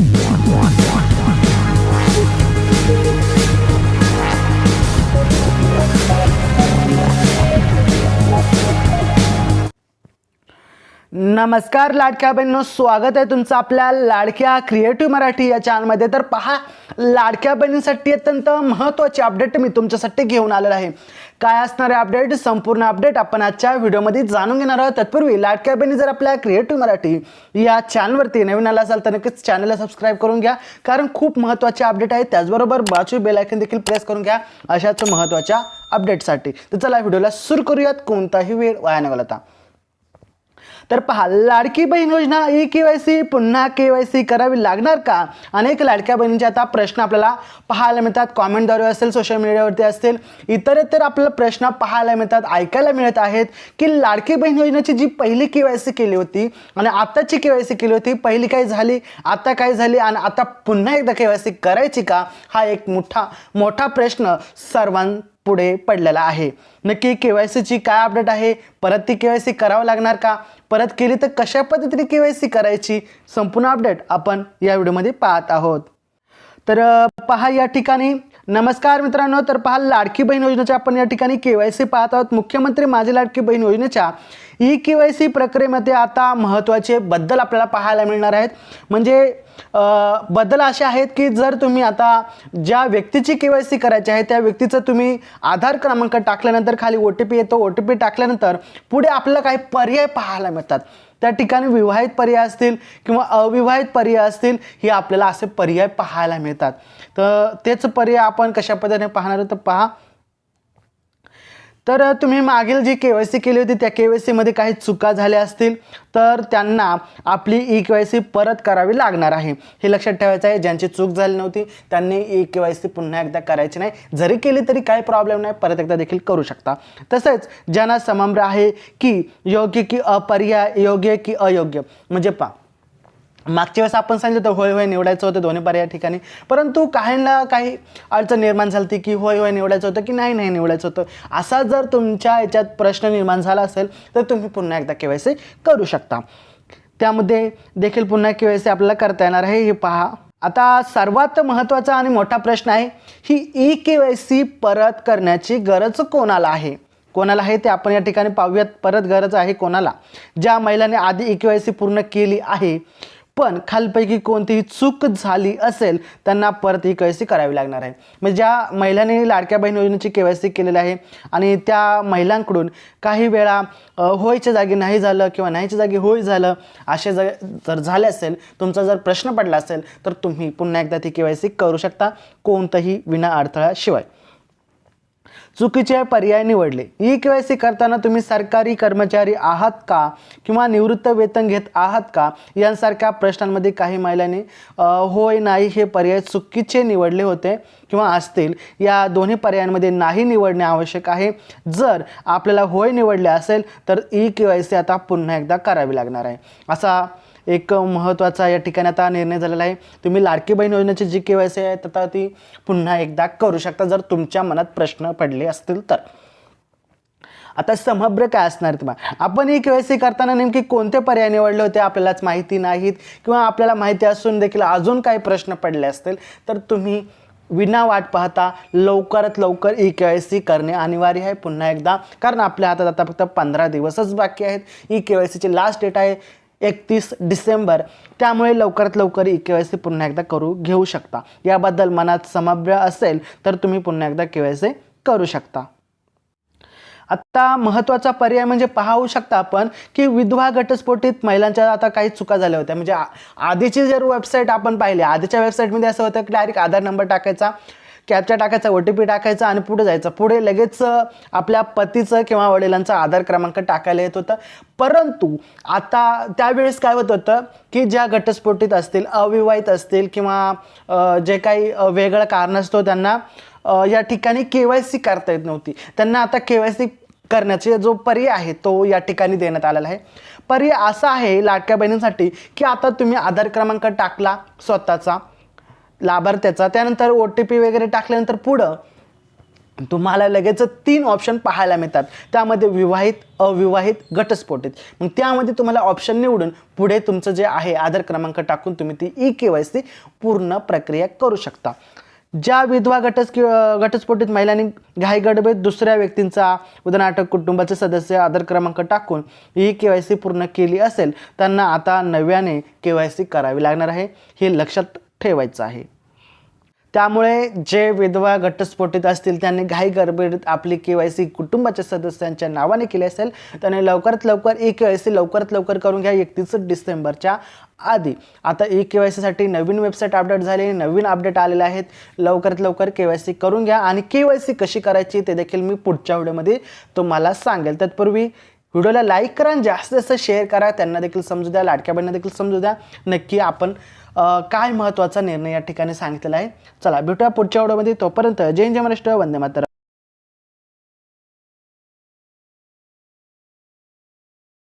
one, one. नमस्कार लाडक्या बहिणींनो स्वागत आहे तुमचं आपल्या लाडक्या क्रिएटिव्ह मराठी या चॅनलमध्ये तर पहा लाडक्या बहिणींसाठी अत्यंत महत्त्वाचे अपडेट मी तुमच्यासाठी घेऊन आलेलं आहे. काय असणारे अपडेट संपूर्ण अपडेट आपण आजच्या व्हिडिओमध्ये जाणून घेणार आहोत. तत्पूर्वी लाडक्या बहिणी जर आपल्या क्रिएटिव्ह मराठी या चॅनलवरती नवीन आला असाल तर नक्कीच चॅनलला सबस्क्राईब करून घ्या. कारण खूप महत्त्वाचे अपडेट आहे. त्याचबरोबर बाजू बेलायकन देखील प्रेस करून घ्या अशाच महत्त्वाच्या अपडेटसाठी तर चला व्हिडिओला सुरू करूयात. कोणताही वेळ वाया न घालवता. तर पहा लाडकी बहीण योजना ई के वाय सी पुन्हा के वाय सी करावी लागणार का? अनेक लाडक्या बहिणींचे आता प्रश्न आपल्याला पाहायला मिळतात. कॉमेंटद्वारे असेल सोशल मीडियावरती असतील इतरत्र आपल्याला प्रश्न पाहायला मिळतात ऐकायला मिळत आहेत की लाडकी बहीण योजनेची जी पहिली के वाय सी केली होती आणि आत्ताची के वाय सी केली होती पहिली काय झाली? आता काय झाली? आणि आता पुन्हा एकदा के वाय सी करायची का? हा एक मोठा मोठा प्रश्न सर्वां पुढे पडलेला आहे. नक्की के वाय सीची काय अपडेट आहे? परत ती के वाय सी करावं लागणार का? परत केली तर कशा पद्धतीने के वाय सी करायची? संपूर्ण अपडेट आपण या व्हिडिओमध्ये पाहत आहोत. तर पहा या ठिकाणी. नमस्कार मित्रांनो तर पहा लाडकी बहीण योजनेच्या आपण या ठिकाणी के वाय सी पाहत आहोत. मुख्यमंत्री माझी लाडकी बहीण योजनेच्या ई के वाय सी प्रक्रियेमध्ये आता महत्त्वाचे बदल आपल्याला पाहायला मिळणार आहेत. म्हणजे बदल असे आहेत की जर तुम्ही आता ज्या व्यक्तीची के वाय सी करायची आहे त्या व्यक्तीचं तुम्ही आधार क्रमांक टाकल्यानंतर खाली ओ टी पी येतो. ओ टी पी टाकल्यानंतर पुढे आपल्याला काही पर्याय पाहायला मिळतात. त्या ठिकाणी विवाहित पर्याय असतील किंवा अविवाहित पर्याय असतील हे आपल्याला असे पर्याय पाहायला मिळतात. तर तेच पर्याय आपण कशा पद्धतीने पाहणार तर पहा तर तुम्ही मागील जी के वाय सी केली होती त्या के वाय सीमध्ये काही चुका झाल्या असतील तर त्यांना आपली ई के वाय सी परत करावी लागणार आहे. हे लक्षात ठेवायचं आहे ज्यांची चूक झाली नव्हती त्यांनी ई के वाय सी पुन्हा एकदा करायची नाही. जरी केली तरी काही प्रॉब्लेम नाही परत एकदा देखील करू शकता. तसेच ज्यांना समम्र आहे की योग्य की अपर्याय योग्य की अयोग्य म्हणजे पा मागच्या वेळेस आपण सांगितलं होतं होय होय निवडायचं होतं दोन्ही पर्याय ठिकाणी. परंतु काहींना काही अडचण निर्माण झाली होती की होय होय निवडायचं होतं की नाही नाही निवडायचं होतं. असा जर तुमच्या याच्यात प्रश्न निर्माण झाला असेल तर तुम्ही पुन्हा एकदा के वाय सी करू शकता. त्यामध्ये देखील पुन्हा के वाय सी आपल्याला करता येणार आहे हे पहा. आता सर्वात महत्त्वाचा आणि मोठा प्रश्न आहे ही ई के वाय सी परत करण्याची गरज कोणाला आहे? कोणाला आहे ते आपण या ठिकाणी पाहूयात परत गरज आहे कोणाला? ज्या महिलांनी आधी ई के वाय सी पूर्ण केली आहे पण खालपैकी कोणतीही चूक झाली असेल त्यांना परत ही के करावी लागणार आहे. म्हणजे ज्या महिलांनी लाडक्या बहीण योजनेची के वाय सी केलेली आहे आणि त्या महिलांकडून काही वेळा होयच्या जागी नाही झालं किंवा नाहीच्या जागी होय झालं असे जर जर झाले असेल तुमचा जर प्रश्न पडला असेल तर तुम्ही पुन्हा एकदा ती के वाय सी करू शकता कोणतंही विना अडथळ्याशिवाय चुकीचे पर्याय निवडले. ई के वाय सी करताना तुम्ही सरकारी कर्मचारी आहात का? किंवा निवृत्त वेतन घेत आहात का? यांसारख्या प्रश्नांमध्ये काही महिलांनी होय नाही हे पर्याय चुकीचे निवडले होते किंवा असतील. या दोन्ही पर्यायांमध्ये नाही निवडणे आवश्यक आहे. जर आपल्याला होय निवडले असेल तर ई के वाय सी आता पुन्हा एकदा करावी लागणार आहे. असा एक महत्त्वाचा या ठिकाणी आता निर्णय झालेला आहे. तुम्ही लाडकी बहीण योजनेची जी के वाय सी आहे आता ती पुन्हा एकदा करू शकता जर तुमच्या मनात प्रश्न पडले असतील तर. आता समग्र काय असणार तुम्हाला आपण ही के वाय सी करताना नेमकी कोणते पर्याय निवडले होते आपल्यालाच माहिती नाहीत किंवा आपल्याला माहिती असून देखील अजून काही प्रश्न पडले असतील तर तुम्ही विना वाट पाहता लवकरात लवकर ई के वाय सी करणे अनिवार्य आहे पुन्हा एकदा. कारण आपल्या हातात आता फक्त पंधरा दिवसच बाकी आहेत. ई के वाय सीची लास्ट डेट आहे. एकतीस डिसेंबर. त्यामुळे लवकरात लवकर ई के वाय सी पुन्हा एकदा करू घेऊ शकता. याबद्दल मनात समभ्य असेल तर तुम्ही पुन्हा एकदा के वाय सी करू शकता. आत्ता महत्त्वाचा पर्याय म्हणजे पाहू शकता आपण की विधवा घटस्फोटीत महिलांच्या आता काही चुका झाल्या होत्या. म्हणजे आधीची जर वेबसाईट आपण पाहिली आधीच्या वेबसाईटमध्ये असं होतं की डायरेक्ट आधार नंबर टाकायचा कॅपचा टाकायचा ओ टी पी टाकायचा आणि पुढे जायचं. पुढे लगेच आपल्या पतीचं किंवा वडिलांचा आधार क्रमांक टाकायला येत होतं. परंतु आता त्यावेळेस काय होत होतं की ज्या घटस्फोटीत असतील अविवाहित असतील किंवा जे काही वेगळं कारण असतो त्यांना या ठिकाणी के वाय सी करता येत नव्हती. त्यांना आता के वाय सी करण्याचे जो पर्याय आहे तो या ठिकाणी देण्यात आलेला आहे. पर्याय असा आहे लाडक्या बहिणींसाठी की आता तुम्ही आधार क्रमांक टाकला स्वतःचा. लाभार्थ्याचा. त्यानंतर ओ टी पी वगैरे टाकल्यानंतर पुढं तुम्हाला लगेच तीन ऑप्शन पाहायला मिळतात. त्यामध्ये विवाहित अविवाहित घटस्फोटित. मग त्यामध्ये तुम्हाला ऑप्शन निवडून पुढे तुमचं जे आहे आधार क्रमांक टाकून तुम्ही ती ई के वाय सी पूर्ण प्रक्रिया करू शकता. ज्या विधवा घटस कि घटस्फोटित महिलांनी घाईगडबेत दुसऱ्या व्यक्तींचा उदाहरणार्थ कुटुंबाचे सदस्य आधार क्रमांक टाकून ई के वाय सी पूर्ण केली असेल त्यांना आता नव्याने के वाय सी करावी लागणार आहे. हे लक्षात ठेवायचं आहे. त्यामुळे जे विधवा घटस्फोटित असतील त्यांनी घाई गडबडीत आपली के वाय सी कुटुंबाच्या सदस्यांच्या नावाने केली असेल त्याने लवकरात लवकर ई के वाय सी लवकरात लवकर करून घ्या एकतीस डिसेंबरच्या आधी. आता ई के वाय सीसाठी नवीन वेबसाईट अपडेट झाली नवीन अपडेट आलेले आहेत. लवकरात लवकर के वाय सी करून घ्या आणि के वाय सी कशी करायची ते देखील मी पुढच्या व्हिडिओमध्ये तुम्हाला सांगेल. तत्पूर्वी व्हिडिओला लाईक करा आणि जास्त जास्त शेअर करा. त्यांना देखील समजू द्या लाडक्या बहिणींना देखील समजू द्या. नक्की आपण काय महत्त्वाचा निर्णय या ठिकाणी सांगितलेला आहे? चला भेटूया पुढच्या व्हिडिओमध्ये. तोपर्यंत जय जय महाराष्ट्र. वंदे मातरम.